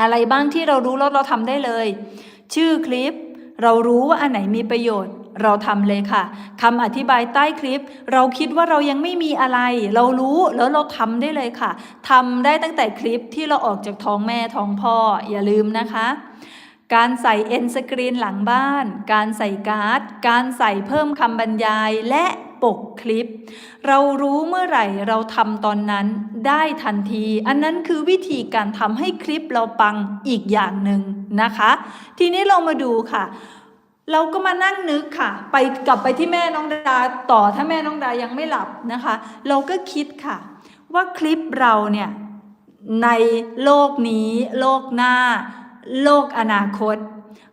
อะไรบ้างที่เรารู้แล้วเราทำได้เลย ชื่อคลิป เรารู้ว่าอันไหนมีประโยชน์ เราทำเลยค่ะคำอธิบายใต้คลิป เราคิดว่าเรายังไม่มีอะไร เรารู้แล้วเราทำได้เลยค่ะทำได้ตั้งแต่คลิปที่เราออกจากท้องแม่ท้องพ่ออย่าลืมนะคะการใส่เอ็นสกรีนหลังบ้าน การใส่การ์ด การใส่เพิ่มคำบรรยาย และ ปกคลิป เรารู้เมื่อไหร่เราทำตอนนั้นได้ทันที อันนั้นคือวิธีการทำให้คลิปเราปังอีกอย่างหนึ่งนะคะ ทีนี้เรามาดูค่ะ เราก็มานั่งนึกค่ะ ไปกลับไปที่แม่น้องดาต่อถ้าแม่น้องดายังไม่หลับนะคะ เราก็คิดค่ะ ว่าคลิปเราเนี่ยในโลกนี้โลกหน้า โลกอนาคต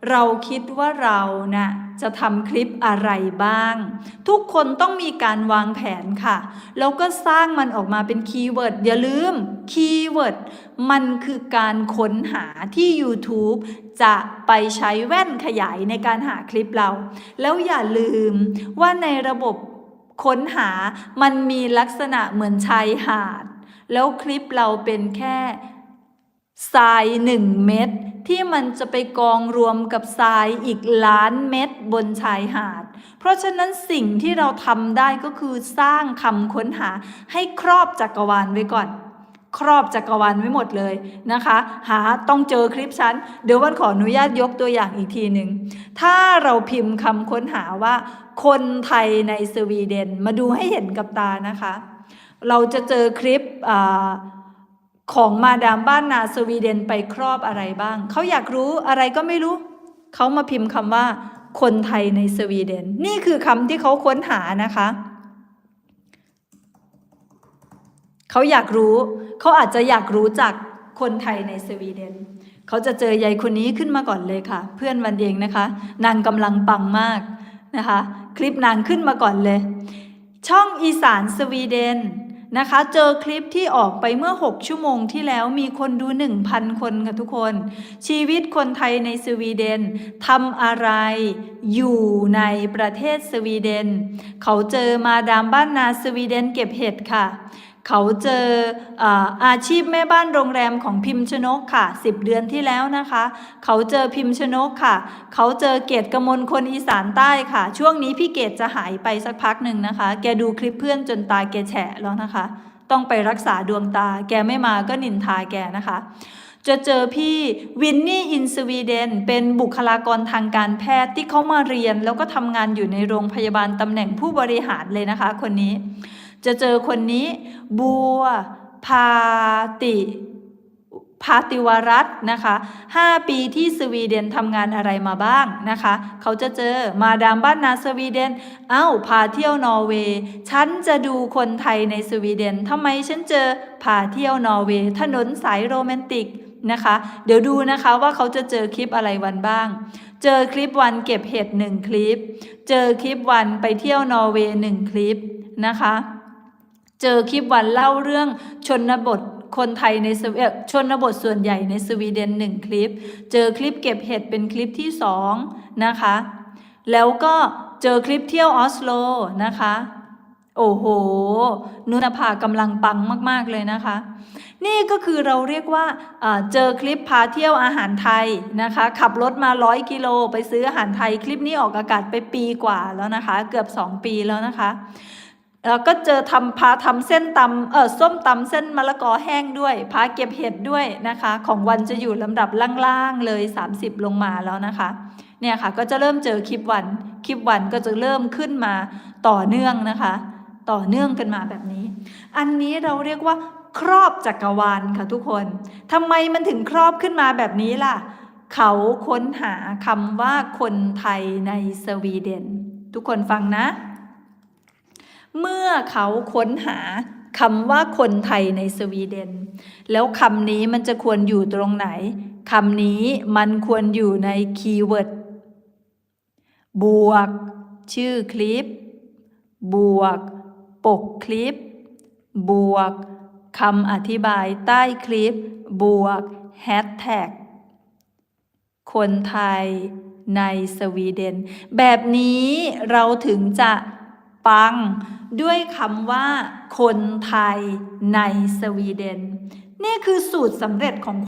เราคิดว่าเรานะ่ะจะทำคลิปอะไรบ้าง ทุกคนต้องมีการวางแผนค่ะ แล้วก็สร้างมันออกมาเป็นคีย์เวิร์ดอย่าลืมคีย์เวิร์ดมันคือการค้นหาที่ YouTube จะไปใช้แว่นขยายในการหาคลิปเรา แล้วอย่าลืมว่าในระบบค้นหามันมีลักษณะเหมือนชายหาด แล้วคลิปเราเป็นแค่ ทรายหนึ่งเม็ดที่มันจะไปกองรวมกับทรายอีกล้านเม็ดบนชายหาด เพราะฉะนั้นสิ่งที่เราทำได้ก็คือสร้างคำค้นหาให้ครอบจักรวาลไว้ก่อน ครอบจักรวาลไว้หมดเลยนะคะ หาต้องเจอคลิปฉัน เดี๋ยววันขออนุญาตยกตัวอย่างอีกทีหนึ่งถ้าเราพิมพ์คำค้นหาว่า คนไทยในสวีเดนมาดูให้เห็นกับตานะคะ เราจะเจอคลิปอา ของมาดามบ้านนาสวีเดนไปครอบอะไรบ้าง เขาอยากรู้อะไรก็ไม่รู้ เขามาพิมพ์คำว่า คนไทยในสวีเดน นี่คือคำที่เขาค้นหานะคะ เขาอยากรู้ เขาอาจจะอยากรู้จากคนไทยในสวีเดน เขาจะเจอยายคนนี้ขึ้นมาก่อนเลยค่ะ เพื่อนวันเองนะคะ นางกำลังปังมากนะคะ คลิปนางขึ้นมาก่อนเลย ช่องอีสานสวีเดน นะคะ เจอคลิปที่ออกไปเมื่อ 6 ชั่วโมงที่แล้วมีคนดู 1,000 คนค่ะทุกคน ชีวิตคนไทยในสวีเดนทำอะไรอยู่ในประเทศสวีเดน เขาเจอมาดามบ้านนาสวีเดนเก็บเห็ดค่ะ เขาเจออาอาชีพแม่บ้านโรงแรมของพิมพ์ชนกค่ะ 10 เดือนที่แล้วนะคะ เขาเจอพิมพ์ชนกค่ะ เขาเจอเกตกมลคนอีสานใต้ค่ะ ช่วงนี้พี่เกตจะหายไปสักพักหนึ่งนะคะ แกดูคลิปเพื่อนจนตาแกแฉะแล้วนะคะ ต้องไปรักษาดวงตา แกไม่มาก็นินทาแกนะคะจะเจอพี่วินนี่อินสวีเดนเป็นบุคลากรทางการแพทย์ที่เขามาเรียน แล้วก็ทำงานอยู่ในโรงพยาบาลตำแหน่งผู้บริหารเลยนะคะ คนนี้ จะเจอคนนี้ บัวพาติพาติวรัตนะคะ5ปีที่สวีเดนทำงานอะไรมาบ้างนะคะ เขาจะเจอมาดามบ้านนาสวีเดน เอ้า พาเที่ยวนอร์เวย์ ฉันจะดูคนไทยในสวีเดนทำไมฉันเจอพาเที่ยวนอร์เวย์ ถนนสายโรแมนติกนะคะ เดี๋ยวดูนะคะว่าเขาจะเจอคลิปอะไรวันบ้าง เจอคลิปวันเก็บเห็ดหนึ่งคลิป เจอคลิปวันไปเที่ยวนอร์เวย์หนึ่งคลิปนะคะ เจอคลิปวันเล่าเรื่องชนบทคนไทยในสวีชนบทส่วนใหญ่ในสวีเดนหนึ่งคลิป เจอคลิปเก็บเห็ดเป็นคลิปที่สองนะคะ แล้วก็เจอคลิปเที่ยวออสโลนะคะ โอ้โห นุนภากำลังปังมาก ๆ เลยนะคะ นี่ก็คือเราเรียกว่าอ่าเจอคลิปพาเที่ยวอาหารไทยนะคะ ขับรถมาร้อยกิโลไปซื้ออาหารไทยคลิปนี้ออกอากาศไปปีกว่าแล้วนะคะ เกือบ 2 ปีแล้วนะคะ แล้วก็เจอทำพาทำเส้นตำเออส้มตำเส้นมะละกอแห้งด้วย พาเก็บเห็ดด้วยนะคะ ของวันจะอยู่ลำดับล่างๆเลย 30 ลงมาแล้วนะคะ เนี่ยค่ะก็จะเริ่มเจอคลิปวัน คลิปวันก็จะเริ่มขึ้นมาต่อเนื่องนะคะ ต่อเนื่องกันมาแบบนี้ อันนี้เราเรียกว่า ครอบจักรวาลค่ะทุกคนทำไมมันถึงครอบขึ้นมาแบบนี้ล่ะ เขาค้นหาคำว่าคนไทยในสวีเดน ทุกคนฟังนะ เมื่อเขาค้นหาคำว่าคนไทยในสวีเดน แล้วคำนี้มันจะควรอยู่ตรงไหนคำนี้มันควรอยู่ในคีย์เวิร์ดบวก ชื่อคลิป บวก ปกคลิป บวกคำอธิบายใต้คลิป บวกแฮชแท็กคนไทยในสวีเดน แบบนี้เราถึงจะ ปัง ด้วยคำว่า คนไทยในสวีเดน นี่คือสูตรสำเร็จของ